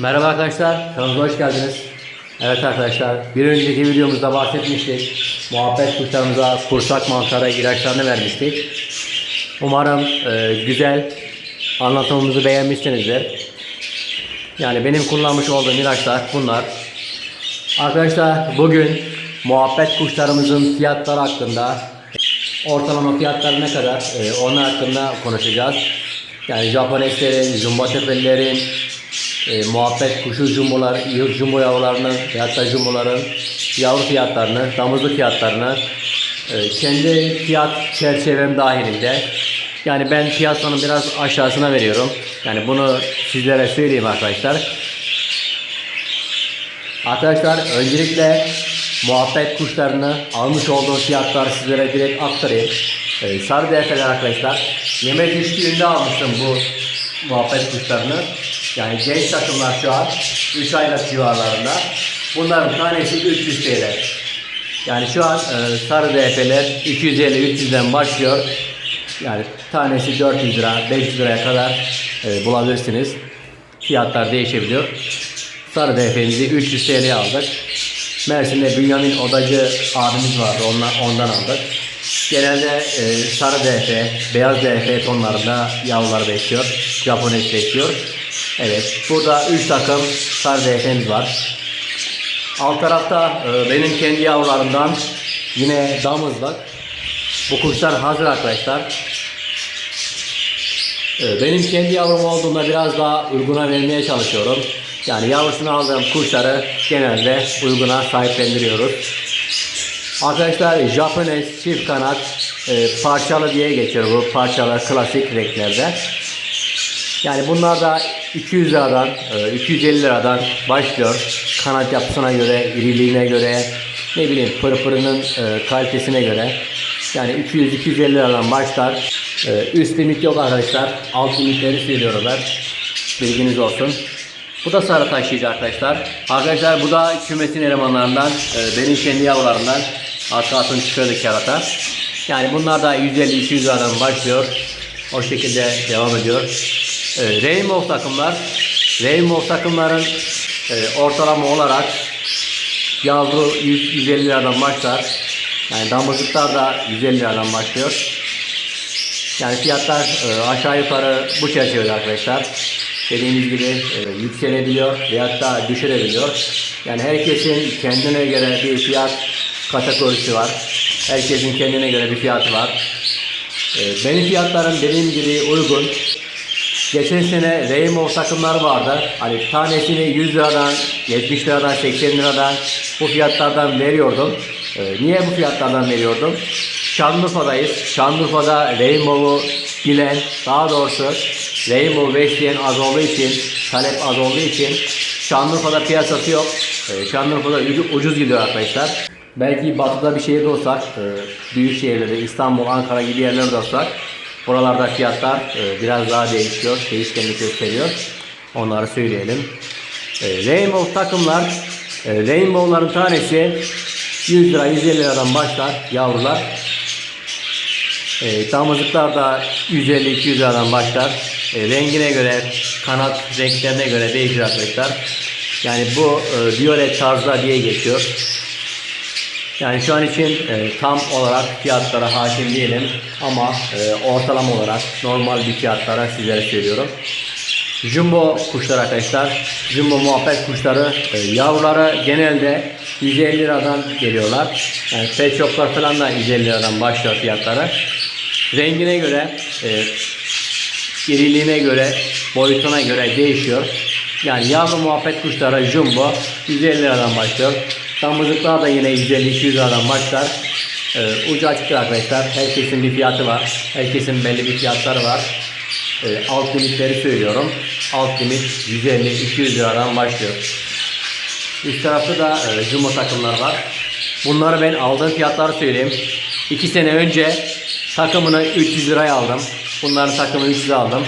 Merhaba arkadaşlar, kanalımıza hoş geldiniz. Evet arkadaşlar, bir önceki videomuzda bahsetmiştik. Muhabbet kuşlarımıza kursak mantarı ilaçlarını vermiştik. Umarım e, güzel anlatımımızı beğenmişsinizdir. Yani benim kullanmış olduğum ilaçlar bunlar. Arkadaşlar bugün muhabbet kuşlarımızın fiyatları hakkında ortalama fiyatları ne kadar e, onlar hakkında konuşacağız. Yani Japoneslerin, Jumbo tepelilerin, e, muhabbet kuşu jumbolar, jumbo yavrularının veyahut da jumboların yavru fiyatlarını, damızlık fiyatlarını e, kendi fiyat çerçevem dahilinde yani ben piyasanın biraz aşağısına veriyorum. Yani bunu sizlere söyleyeyim arkadaşlar. Arkadaşlar öncelikle muhabbet kuşlarını almış olduğum fiyatları sizlere direkt aktarayım. Ee, sarı defeler arkadaşlar. Yeme düştüğünde almıştım bu muhabbet kuşlarını. Yani genç takımlar şu an 3 aylık civarlarında. Bunların tanesi 300 TL. Yani şu an e, sarı DF'ler 250-300'den başlıyor. Yani tanesi 400 lira, 500 liraya kadar e, bulabilirsiniz. Fiyatlar değişebiliyor. Sarı DF'mizi 300 TL aldık. Mersin'de Bünyamin Odacı abimiz vardı. Ondan, ondan aldık. Genelde e, sarı DF, beyaz DF tonlarında yavrular bekliyor. Japones bekliyor. Evet. Burada 3 takım sarı DF'miz var. Alt tarafta e, benim kendi yavrularımdan yine damızlık. Bu kuşlar hazır arkadaşlar. E, benim kendi yavrum olduğunda biraz daha uyguna vermeye çalışıyorum. Yani yavrusunu aldığım kuşları genelde uyguna sahiplendiriyoruz. Arkadaşlar Japones çift kanat e, parçalı diye geçiyor bu parçalar klasik renklerde. Yani bunlar da 200 liradan, e, 250 liradan başlıyor. Kanat yapısına göre, iriliğine göre, ne bileyim pırpırının e, kalitesine göre. Yani 200-250 liradan başlar. E, üst limit yok arkadaşlar. Alt limitleri söylüyorum. Bilginiz olsun. Bu da sarı taşıyıcı arkadaşlar. Arkadaşlar bu da kümesin elemanlarından. e, benim kendi yavrularımdan. Arka atın çıkıyorduk kerata. Yani bunlar da 150-200 liradan başlıyor. O şekilde devam ediyor. E, Rainbow takımlar. Rainbow takımların e, ortalama olarak yavru 100, 150 liradan başlar. Yani damızlıklar da 150 liradan başlıyor. Yani fiyatlar e, aşağı yukarı bu çerçevede arkadaşlar. Dediğimiz gibi e, yükselebiliyor veyahut da düşürebiliyor. Yani herkesin kendine göre bir fiyat kategorisi var. Herkesin kendine göre bir fiyatı var. E, benim fiyatlarım dediğim gibi uygun. Geçen sene Rainbow takımlar vardı. Hani tanesini 100 liradan, 70 liradan, 80 liradan bu fiyatlardan veriyordum. Ee, niye bu fiyatlardan veriyordum? Şanlıurfa'dayız. Şanlıurfa'da Rainbow'u bilen, daha doğrusu Rainbow besleyen az olduğu için, talep az olduğu için Şanlıurfa'da piyasası yok. Ee, Şanlıurfa'da ucu- ucuz gidiyor arkadaşlar. Belki batıda bir şehirde olsak, e, büyük şehirlerde İstanbul, Ankara gibi yerlerde olsak Buralarda fiyatlar e, biraz daha değişiyor, değişkenlik gösteriyor. Onları söyleyelim. E, Rainbow takımlar, e, Rainbow'ların tanesi 100 lira, 150 liradan başlar yavrular. E, damızlıklar da 150-200 liradan başlar. Rengine göre, kanat renklerine göre değişir arkadaşlar. Yani bu e, violet tarzda diye geçiyor. Yani şu an için e, tam olarak fiyatlara hakim değilim ama e, ortalama olarak normal bir fiyatlara sizlere söylüyorum. Jumbo kuşlar arkadaşlar. Jumbo muhabbet kuşları e, yavruları genelde 150 liradan geliyorlar. Yani pet shoplar falan da 150 liradan başlıyor fiyatları. Rengine göre, e, iriliğine göre, boyutuna göre değişiyor. Yani yavru muhabbet kuşları jumbo 150 liradan başlıyor. Damızlıklar da yine 150-200 liradan başlar. Ee, ucu açıktır arkadaşlar. Herkesin bir fiyatı var. Herkesin belli bir fiyatları var. Ee, alt limitleri söylüyorum. Alt limit 150-200 liradan başlıyor. Üst tarafta da e, jumbo takımlar var. Bunları ben aldığım fiyatları söyleyeyim. 2 sene önce takımını 300 liraya aldım. Bunların takımını 300 aldım.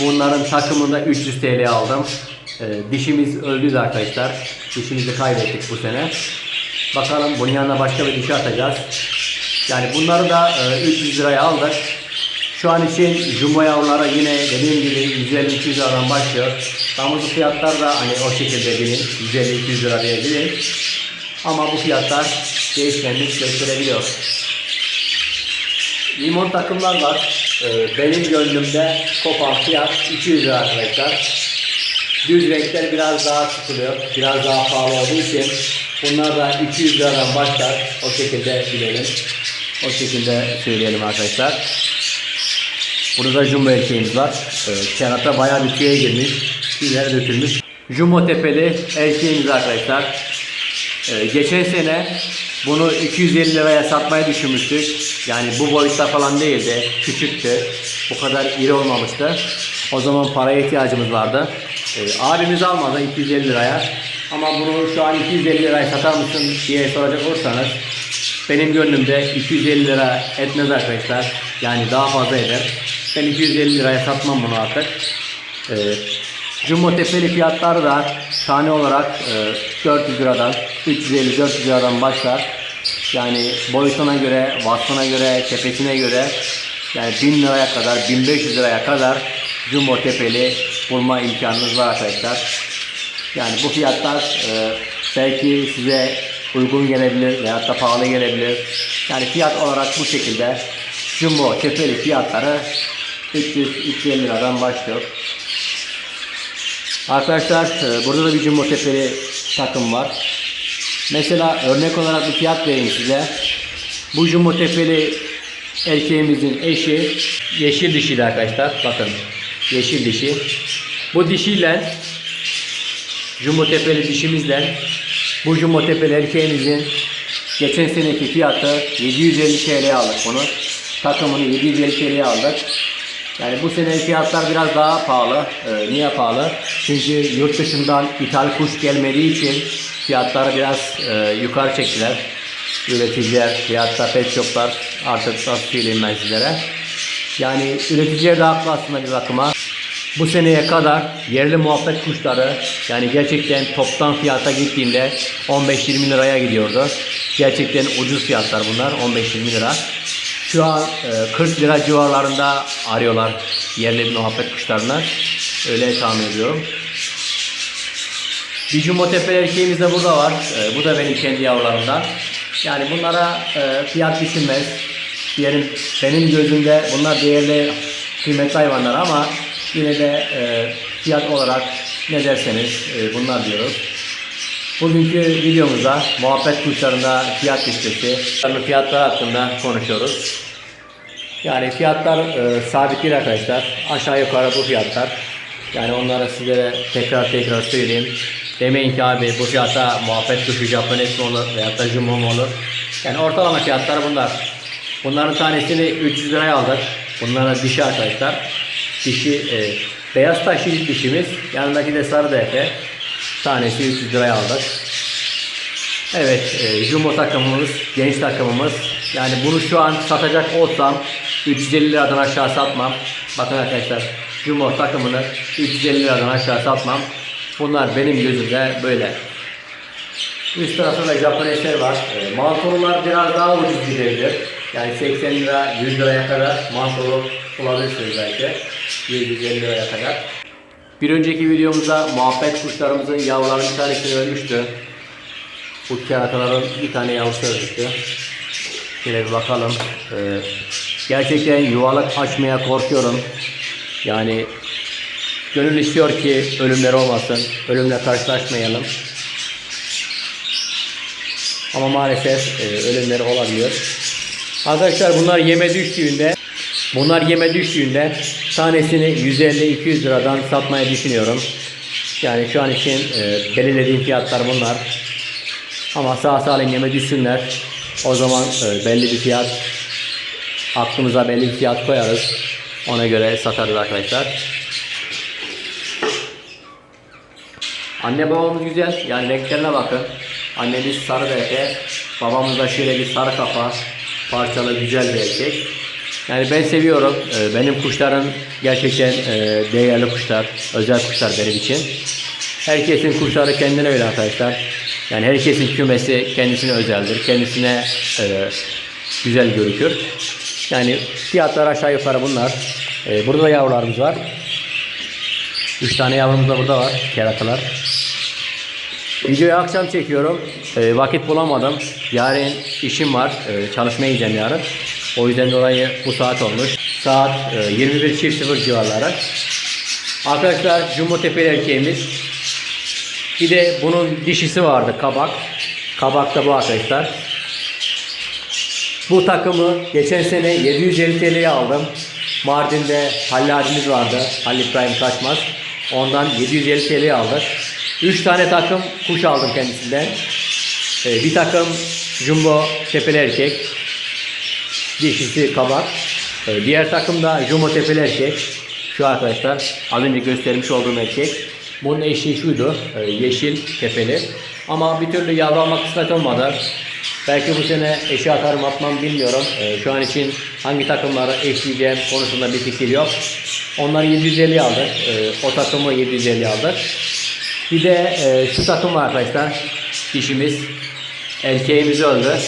Bunların takımını da 300 TL aldım. Ee, dişimiz öldü arkadaşlar. Dişimizi kaybettik bu sene. Bakalım bunun yanına başka bir dişi atacağız. Yani bunları da e, 300 liraya aldık. Şu an için jumbo yavrulara yine dediğim gibi 150-200 liradan başlıyor. Damızlık fiyatlar da hani o şekilde bilin. 150-200 lira diye. Ama bu fiyatlar değişkenlik gösterebiliyor. Limon takımlar var. Ee, benim gönlümde kopan fiyat 200 lira arkadaşlar. Düz renkler biraz daha tutuluyor. Biraz daha pahalı olduğu için bunlar da 200 liradan başlar. O şekilde bilelim. O şekilde söyleyelim arkadaşlar. Burada da jumbo erkeğimiz var. Ee, Kenarda bayağı bir tüye girmiş. Tüyler dökülmüş. Jumbo tepeli erkeğimiz arkadaşlar. Ee, geçen sene bunu 250 liraya satmayı düşünmüştük. Yani bu boyutta falan değildi. Küçüktü. Bu kadar iri olmamıştı. O zaman paraya ihtiyacımız vardı. Ee, abimiz almadı 250 liraya. Ama bunu şu an 250 liraya satar mısın diye soracak olursanız benim gönlümde 250 lira etmez arkadaşlar. Yani daha fazla eder. Ben 250 liraya satmam bunu artık. Ee, Jumbo tepeli fiyatları da tane olarak e, 400 liradan 350-400 liradan başlar. Yani boyutuna göre, vasfına göre, tepesine göre yani 1000 liraya kadar, 1500 liraya kadar jumbo tepeli bulma imkanınız var arkadaşlar. Yani bu fiyatlar e, belki size uygun gelebilir veyahut da pahalı gelebilir. Yani fiyat olarak bu şekilde jumbo tepeli fiyatları 300-350 liradan başlıyor. Arkadaşlar e, burada da bir jumbo tepeli takım var. Mesela örnek olarak bir fiyat vereyim size. Bu jumbo tepeli erkeğimizin eşi yeşil dişiydi arkadaşlar. Bakın yeşil dişi. Bu dişiyle jumbo tepeli dişimizle bu jumbo tepeli erkeğimizin geçen seneki fiyatı 750 TL'ye aldık bunu. Takımını 750 TL'ye aldık. Yani bu sene fiyatlar biraz daha pahalı. Ee, niye pahalı? Çünkü yurt dışından ithal kuş gelmediği için fiyatları biraz e, yukarı çektiler. Üreticiler, fiyatta pet shoplar artık nasıl söyleyeyim ben sizlere. Yani üreticiler de haklı aslında bir bakıma. Bu seneye kadar yerli muhabbet kuşları yani gerçekten toptan fiyata gittiğinde 15-20 liraya gidiyordu. Gerçekten ucuz fiyatlar bunlar 15-20 lira. Şu an e, 40 lira civarlarında arıyorlar yerli muhabbet kuşlarını. Öyle tahmin ediyorum. Bir jumbo tepeli erkeğimiz de burada var. E, bu da benim kendi yavrularımdan. Yani bunlara e, fiyat düşünmez. Benim, benim gözümde bunlar değerli kıymetli hayvanlar ama yine de e, fiyat olarak ne derseniz e, bunlar diyoruz. Bugünkü videomuzda muhabbet kuşlarında fiyat listesi, fiyatlar hakkında konuşuyoruz. Yani fiyatlar e, sabit değil arkadaşlar. Aşağı yukarı bu fiyatlar. Yani onları sizlere tekrar tekrar söyleyeyim. Demeyin ki abi bu fiyata muhabbet kuşu Japones mi olur veyahut da Jumbo mu olur. Yani ortalama fiyatlar bunlar. Bunların tanesini 300 liraya aldık. Bunların dişi arkadaşlar. Dişi e, beyaz taşlı dişimiz. Yanındaki de sarı defe. Tanesi 300 liraya aldık. Evet, e, Jumbo takımımız, genç takımımız. Yani bunu şu an satacak olsam 350 liradan aşağı satmam. Bakın arkadaşlar, Jumbo takımını 350 liradan aşağı satmam. Bunlar benim gözümde böyle. Üst tarafta da Japonesler var. E, mantolular biraz daha ucuz gidebilir. Yani 80 lira, 100 liraya kadar mantolu bulabilirsiniz belki. 150 liraya kadar. Bir önceki videomuzda muhabbet kuşlarımızın yavrularının bir tanesini ölmüştü. Bu kerataların bir tane yavrusu ölmüştü. Şöyle bir bakalım. Ee, gerçekten yuvalık açmaya korkuyorum. Yani gönül istiyor ki ölümler olmasın. Ölümle karşılaşmayalım. Ama maalesef e, ölümleri olabiliyor. Arkadaşlar bunlar yeme düştüğünde bunlar yeme düştüğünde tanesini 150-200 liradan satmayı düşünüyorum. Yani şu an için e, belirlediğim fiyatlar bunlar. Ama sağ salim yeme düşsünler. O zaman e, belli bir fiyat aklımıza belli bir fiyat koyarız. Ona göre satarız arkadaşlar. Anne babamız güzel. Yani renklerine bakın. Annemiz sarı erkek. Babamız da şöyle bir sarı kafa. Parçalı güzel bir erkek. Yani ben seviyorum. Ee, Benim kuşlarım gerçekten e, değerli kuşlar. Özel kuşlar benim için. Herkesin kuşları kendine öyle arkadaşlar. Yani herkesin kümesi kendisine özeldir. Kendisine e, güzel görükür. Yani fiyatlar aşağı yukarı bunlar. Ee, burada da yavrularımız var. 3 tane yavrumuz da burada var. Keratalar. Videoyu akşam çekiyorum. Vakit bulamadım. Yarın işim var. Ee, çalışmaya gideceğim yarın. O yüzden dolayı bu saat olmuş. Saat e, 21.00 civarları. Arkadaşlar Jumbo Tepeli erkeğimiz. Bir de bunun dişisi vardı kabak. Kabak da bu arkadaşlar. Bu takımı geçen sene 750 TL'ye aldım. Mardin'de Halil abimiz vardı. Halil İbrahim Kaçmaz. Ondan 750 TL'ye aldık. 3 tane takım kuş aldım kendisinden. Ee, bir takım Jumbo Tepeli Erkek. Dişisi kabak. Ee, diğer takım da Jumbo Tepeli Erkek. Şu arkadaşlar az önce göstermiş olduğum erkek. Bunun eşi şuydu. e, yeşil tepeli. Ama bir türlü yavru almak kısmet olmadı. Belki bu sene eşi atarım atmam bilmiyorum. E, şu an için hangi takımları eşleyeceğim konusunda bir fikir yok. Onları 750 aldık. E, o takımı 750 aldık. Bir de e, şu takım arkadaşlar. Dişimiz. Erkeğimiz öldü.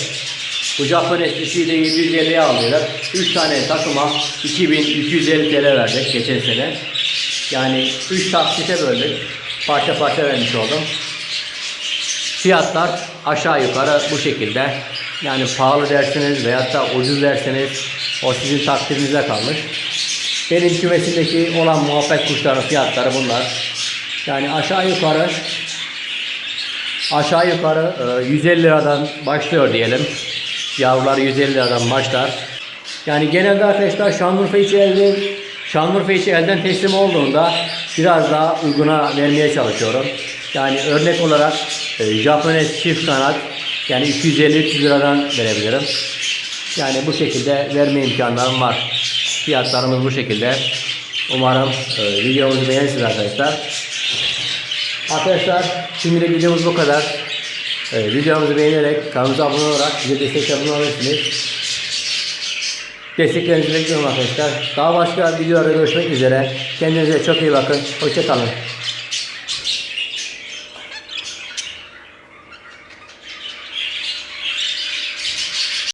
Etkisiyi de 750'ye aldılar. 3 tane takıma 2250 TL verdik geçen sene. Yani 3 taksite böldük. Parça parça vermiş oldum. Fiyatlar aşağı yukarı bu şekilde. Yani pahalı derseniz veyahut da ucuz derseniz o sizin takdirinize kalmış. Benim kümesimdeki olan muhabbet kuşların fiyatları bunlar. Yani aşağı yukarı aşağı yukarı e, 150 liradan başlıyor diyelim. Yavrular 150 liradan başlar. Yani genelde arkadaşlar Şanlıurfa içi elden Şanlıurfa içi elden teslim olduğunda biraz daha uyguna vermeye çalışıyorum. Yani örnek olarak e, Japones çift kanat yani 250-300 liradan verebilirim. Yani bu şekilde verme imkanlarım var. Fiyatlarımız bu şekilde. Umarım e, videomuzu beğenirsiniz arkadaşlar. Arkadaşlar şimdilik videomuz bu kadar. Ee, videomuzu beğenerek kanalımıza abone olarak bize destek olabilirsiniz. Desteklerinizi bekliyorum arkadaşlar. Daha başka videolarda görüşmek üzere. Kendinize çok iyi bakın. Hoşçakalın.